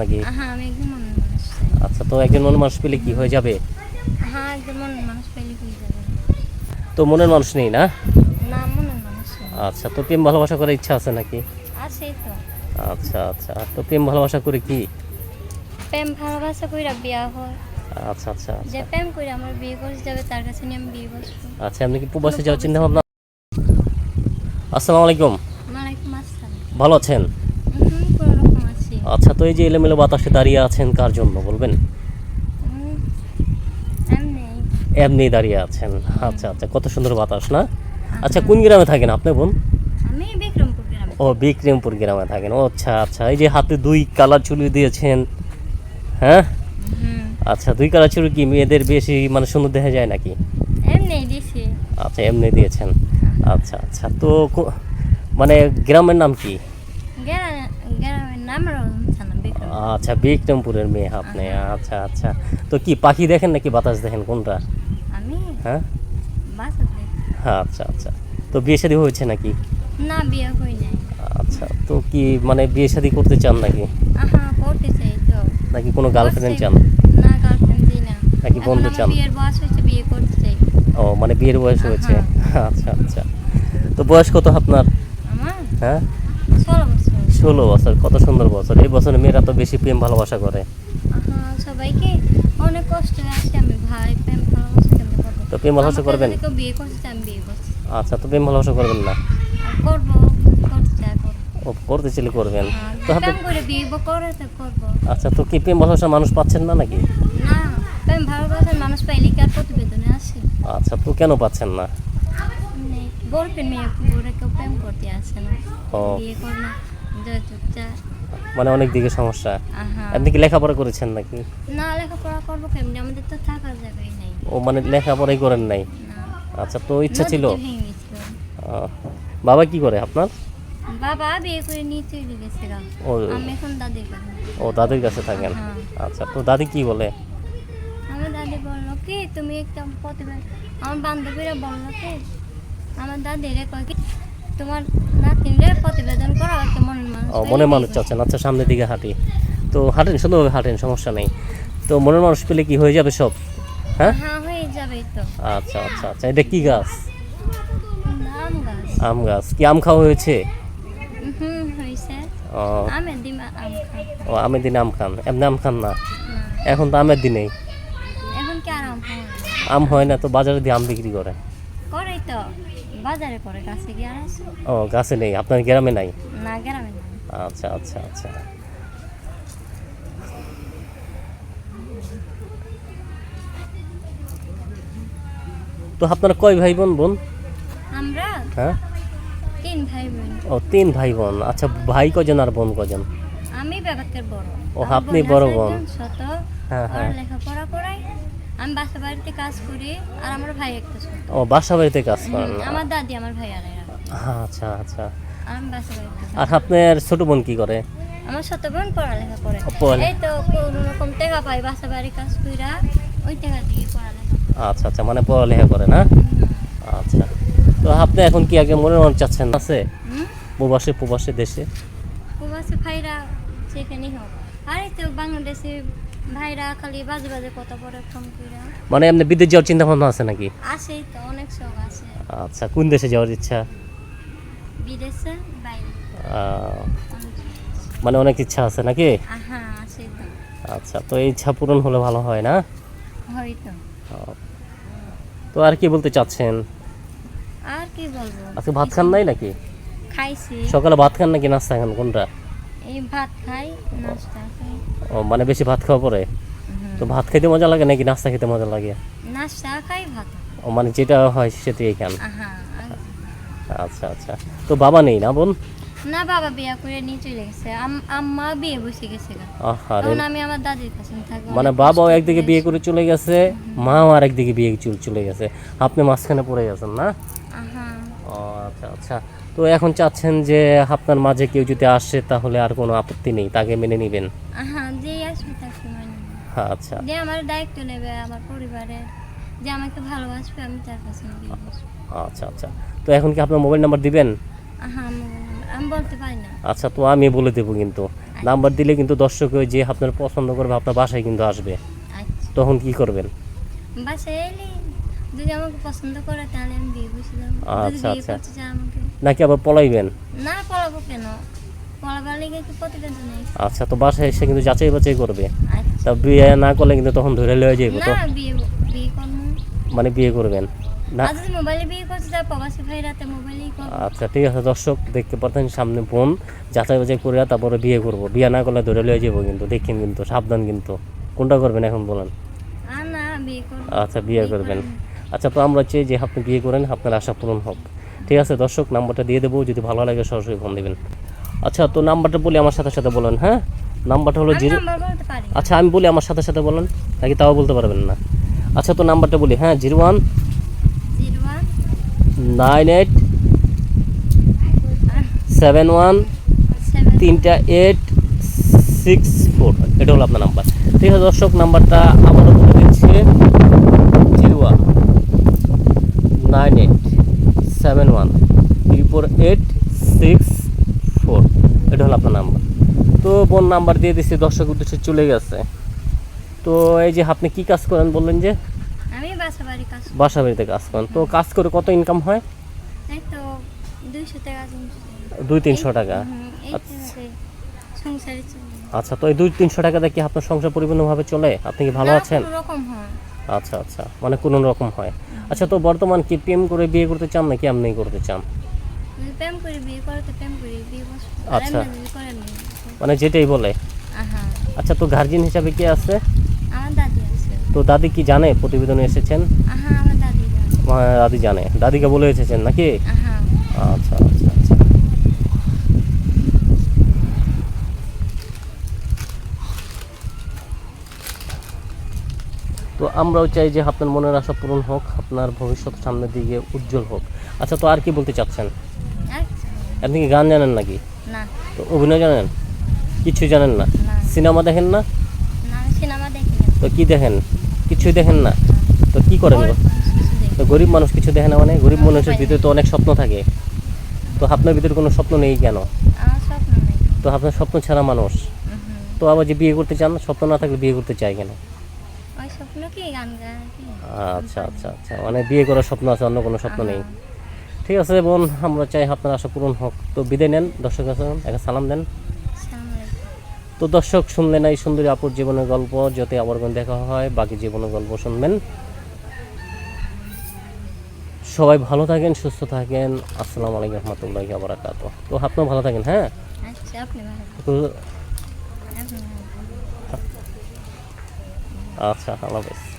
নাকি? হ্যাঁ আমি একদম মনের মানুষ চাই আচ্ছা তো একজন মনের মানুষ পেলে কি হয়ে যাবে? হ্যাঁ মনের মানুষ পেলে যাবে? তো মনের মানুষ নেই না? না মনের মানুষ আচ্ছা তো প্রেম ভালোবাসা করার ইচ্ছা আছে নাকি? আছে তো। আচ্ছা আচ্ছা তো প্রেম ভালোবাসা করে কি? প্রেম ভালোবাসা কইরা বিয়া হয়। আচ্ছা আচ্ছা যে প্রেম করে আমার বিয়ে করে যাবে তার কাছে নিয়ে আমি বিয়ে বসবো আচ্ছা আপনি কি প্রবাসে যাওয়ার চিন্তা ভাবনা? আসসালামু আলাইকুম। ওয়ালাইকুম আসসালাম। ভালো আছেন হুম কোনো রকম আছি আচ্ছা তো এই যে এলোমেলো বাতাসে দাঁড়িয়ে আছেন কার জন্য বলবেন? এমনি। দাঁড়িয়ে আছেন। আচ্ছা আচ্ছা কত সুন্দর বাতাস না? আচ্ছা। কোন গ্রামে থাকেন আপনি বোন? ও বিক্রমপুর গ্রামে থাকেন। ও আচ্ছা আচ্ছা এই যে হাতে দুই কালার চুলি দিয়েছেন হ্যাঁ? আচ্ছা দুই কালার চুলি কি মেয়েদের বেশি মানে সুন্দর দেখা যায় নাকি? আচ্ছা এমনি দিয়েছেন। আচ্ছা আচ্ছা তো মানে গ্রামের নাম কি গ্রামে গ্রামের নাম রমজান বিক্রম আচ্ছা বিক্রমপুরের মেয়ে আপনি আচ্ছা আচ্ছা। তো কি পাখি দেখেন নাকি বাতাস দেখেন? কোনটা? আমি? হ্যাঁ? আচ্ছা আচ্ছা। তো বিয়ে শাদী হয়েছে নাকি? না বিয়ে হই নাই। আচ্ছা তো কি মানে বিয়ে শাদী করতে চান নাকি? করতে চাই তো। নাকি কোনো গার্লফ্রেন্ড চান? না গার্লফ্রেন্ড না। নাকি বন্ধু চান? বিয়ের বয়স হয়েছে বিয়ে করতে চাই। ও মানে বিয়ের বয়স হয়েছে। আচ্ছা আচ্ছা। তো বয়স কত আপনার? আমার? হ্যাঁ? ষোলো। ষোলো বছর কত সুন্দর বছর। এই বছরে মেয়েরা তো বেশি প্রেম ভালোবাসা করে। সবাইকে অনেক কষ্ট আছে আমি ভাই প্রেম ভালোবাসা তো প্রেম ভালোবাসা করবেন? বিয়ে করতে আমি বিয়ে করছি। আচ্ছা তো প্রেম ভালোবাসা করবেন না? করব করতে ও করতে চাইলে করবেন। তো আপনি করে বিয়ে করে তো করব। আচ্ছা তো কি প্রেম ভালোবাসা মানুষ পাচ্ছেন না নাকি? না প্রেম ভালোবাসার মানুষ পাইলে কি আর প্রতিবেদনে আসে? আচ্ছা তো কেন পাচ্ছেন না? গার্লফ্রেন্ড মেয়ে বউরা কেউ প্রেম করতে আসে না। বিয়ে করে না মানে অনেক দিকে সমস্যা। আপনি কি লেখাপড়া করেছেন নাকি? না লেখাপড়া করব কেমনি? আমাদের তো থাকার জায়গায় নেই। ও মানে লেখাপড়াই করেন নাই? আচ্ছা তো ইচ্ছা ছিল? বাবা কি করে আপনার? বাবা বিয়ে করে নিয়ে চলে গেছে আমি এখন দাদির কাছে। ও দাদির কাছে থাকেন। আচ্ছা তো দাদি কি বলে? আমার দাদি বলল কি তুমি একটা প্রতিবেদন আমার বান্ধবীরা বলল কি আমার দাদি রে কয় কি তোমার নাতিনরে প্রতিবেদন করো একটা মনের মানুষ ও মনের মানুষ। চাচ্ছেন। আচ্ছা সামনের দিকে হাঁটি। তো হাঁটেন সুন্দরভাবে হাঁটেন সমস্যা নেই। তো মনের মানুষ পেলে কি হয়ে যাবে সব? হ্যাঁ? হ্যাঁ হয়ে যাবে তো। আচ্ছা আচ্ছা আচ্ছা। এটা কি গাছ? আম গাছ। কি আম খাওয়া হয়েছে? ও। আমের দিনে আম খান। এমনি আম খান না? না। এখন তো আমের দিনেই। হয় না? আম হয়? না তো বাজারে দিয়ে আম বিক্রি করে। করে তো। বাজারে করে গাছে গিয়ে আসে ও গাছে নেই আপনার গ্রামে নাই? না গ্রামে না আচ্ছা আচ্ছা আচ্ছা। তো আপনারা কয় ভাই বোন? বোন আমরা? হ্যাঁ? তিন ভাই বোন ও তিন ভাই বোন আচ্ছা ভাই কজন আর বোন কজন? আমি বড়। ও, আপনি বড় বোন। ছোট। হ্যাঁ, হ্যাঁ। লেখাপড়া করাই আমি বাসা বাড়িতে কাজ করি আর আমার ভাই একটা ও বাসা বাড়িতে কাজ করেন আমার দাদি আমার ভাই আর আচ্ছা আচ্ছা। আমি বাসা বাড়িতে আর আপনার ছোট বোন কি করে? আমার ছোট বোন পড়ালেখা করে। এই তো কোনো রকম টাকা পাই বাসা বাড়ি কাজ কইরা ওই টাকা দিয়ে পড়ালেখা আচ্ছা আচ্ছা মানে পড়ালেখা করে না? আচ্ছা। তো আপনি এখন কি আগে মনে মনে চাচ্ছেন আছে? প্রবাসে প্রবাসে দেশে? প্রবাসী ভাইরা সেখানেই হোক। আর তো বাংলাদেশে ভাইরা খালি বাজে বাজে কথা পরে ফোন কইরা। মানে এমনি বিদেশ যাওয়ার চিন্তা ভাবনা আছে নাকি? আসেই তো অনেক শখ আছে আচ্ছা কোন দেশে যাওয়ার ইচ্ছা? বিদেশে বাইরে। মানে অনেক ইচ্ছা আছে নাকি? আহা আছে তো। আচ্ছা তো এই ইচ্ছা পূরণ হলে ভালো হয় না? হয়তো আহ, তো আর কি বলতে চাচ্ছেন? আর কি বলব? আজকে ভাত খান নাই নাকি? খাইছি। সকালে ভাত খান নাকি নাস্তা খান কোনটা? এই ভাত খাই নাস্তা খাই। ও মানে বেশি ভাত খাওয়া পরে? তো ভাত খেতে মজা লাগে নাকি নাস্তা খেতে মজা লাগে? নাস্তা খাই ভাত ও মানে যেটা হয় সেটাই খান আচ্ছা আচ্ছা। তো বাবা নেই না বোন? না বাবা বিয়া করে নিয়ে চলে গেছে। আম্মা বিয়ে বসে গেছে তখন আমি আমার দাদির কাছে থাকব মানে বাবাও একদিকে বিয়ে করে চলে গেছে মাও আর একদিকে বিয়ে চলে চলে গেছে। আপনি মাঝখানে পড়ে গেছেন না? ও আচ্ছা আচ্ছা। তো এখন চাচ্ছেন যে আপনার মাঝে কেউ যদি আসে তাহলে আর কোনো আপত্তি নেই তাকে মেনে নেবেন? আহা যে আসবে তাকে মানে আচ্ছা। যে আমার দায়িত্ব নেবে আমার পরিবারের যে আমাকে ভালোবাসবে আমি তার কাছে বসবো আচ্ছা আচ্ছা। তো এখন কি আপনার মোবাইল নাম্বার দিবেন? আহা আমি- বলতে পারি না। আচ্ছা তো আমি বলে দেবো কিন্তু। নাম্বার দিলে কিন্তু দর্শক যে আপনার পছন্দ করবে আপনার বাসায় কিন্তু আসবে। আচ্ছা। তখন কি করবেন? বাসায় এলে যদি আমাকে পছন্দ করে তাহলে আমি বিয়ে বসে যাব যদি আচ্ছা, আচ্ছা। নাকি আবার পলাইবেন? না পড়াবো কেন? আচ্ছা তো বাসায় এসে কিন্তু যাচাই বাছাই করবে। আচ্ছা। তা বিয়ে না করলে কিন্তু তখন ধরে লয়ে যাইব তো? না বিয়ে বিয়ে করব মানে বিয়ে করবেন? না। আর মোবাইলে বিয়ে করতে চায় প্রবাসী ভাই রাতে মোবাইলেই করব আচ্ছা ঠিক আছে দর্শক দেখতে পাচ্ছেন সামনে বোন। যাচাই বাছাই করে তারপরে বিয়ে করব। বিয়ে না করলে ধরে লয়ে যাব কিন্তু দেখেন কিন্তু সাবধান কিন্তু। কোনটা করবেন এখন বলেন? আর না বিয়ে করব। আচ্ছা বিয়ে করবেন। আচ্ছা তো আমরা চাই যে আপনি বিয়ে করেন আপনার আশা পূরণ হোক। ঠিক আছে দর্শক নাম্বারটা দিয়ে দেবো যদি ভালো লাগে সরাসরি ফোন দেবেন। আচ্ছা তো নাম্বারটা বলি আমার সাথে সাথে বলেন হ্যাঁ? নাম্বারটা হলো জিরো আচ্ছা আমি বলি আমার সাথে সাথে বলেন নাকি তাও বলতে পারবেন না? আচ্ছা তো নাম্বারটা বলি হ্যাঁ zero one nine eight seven one তিনটা এইট সিক্স ফোর এটা হলো আপনার নাম্বার। ঠিক আছে দর্শক নাম্বারটা আবারও বলে দিচ্ছি zero one nine eight seven one triple eight six four এটা হলো আপনার নাম্বার বোন নাম্বার দিয়ে দিচ্ছি দর্শক উদ্দেশ্যে চলে গেছে। তো এই যে আপনি কি কাজ করেন বললেন যে? আমি বাসা বাড়ি কাজ করি। বাসা বাড়িতে কাজ করেন। তো কাজ করে কত ইনকাম হয়? এই তো দুইশো টাকা তিনশো টাকা। দুই তিনশো টাকা? আচ্ছা। সংসারে চলে। আচ্ছা তো এই দুই তিনশো টাকা দিয়ে কি আপনার সংসার পরিপূর্ণভাবে চলে? আপনি কি ভালো আছেন? কোনো রকম হয়। আচ্ছা আচ্ছা। মানে কোনো রকম হয়। আচ্ছা তো বর্তমান কি প্রেম করে বিয়ে করতে চান নাকি এমনি করতে চান? প্রেম করে বিয়ে করে তো প্রেম করে বিয়ে বসবো আচ্ছা। করে মানে যেটাই বলে। আচ্ছা তো গার্জিয়ান হিসাবে কে আছে? আমার দাদি আছে। তো দাদি কি জানে? প্রতিবেদনে এসেছেন? আমার দাদি জানে। দাদি জানে। দাদিকে বলে এসেছেন নাকি? আচ্ছা আচ্ছা আচ্ছা। তো আমরাও চাই যে আপনার মনের আশা পূরণ হোক আপনার ভবিষ্যৎ সামনের দিকে উজ্জ্বল হোক। আচ্ছা তো আর কি বলতে চাচ্ছেন? আপনি কি গান জানেন নাকি? না। অভিনয় জানেন? কিছু জানেন না? সিনেমা দেখেন না? সিনেমা দেখি তো কি দেখেন? কিছুই দেখেন না? তো কি করেন? তো গরিব মানুষ কিছু দেখে না মানে? গরিব মানুষের ভিতরে তো অনেক স্বপ্ন থাকে। তো আপনার ভিতরে কোনো স্বপ্ন নেই কেন? তো আপনার স্বপ্ন ছাড়া মানুষ। তো আবার যে বিয়ে করতে চান স্বপ্ন না থাকলে বিয়ে করতে চাই কেন? আচ্ছা আচ্ছা আচ্ছা। মানে বিয়ে করার স্বপ্ন আছে অন্য কোনো স্বপ্ন নেই। ঠিক আছে বোন আমরা চাই আপনার আশা পূরণ হোক। তো বিদায় নেন দর্শক আছে একটা সালাম দেন। তো দর্শক শুনলেন এই সুন্দরী আপুর জীবনের গল্প যাতে আবার দেখা হয় বাকি জীবনের গল্প শুনবেন। সবাই ভালো থাকেন সুস্থ থাকেন। আসসালামু আলাইকুম রহমতুল্লাহি আবরাকাত তো আপনিও ভালো থাকেন হ্যাঁ? আচ্ছা আচ্ছা আল্লাহ হাফেজ।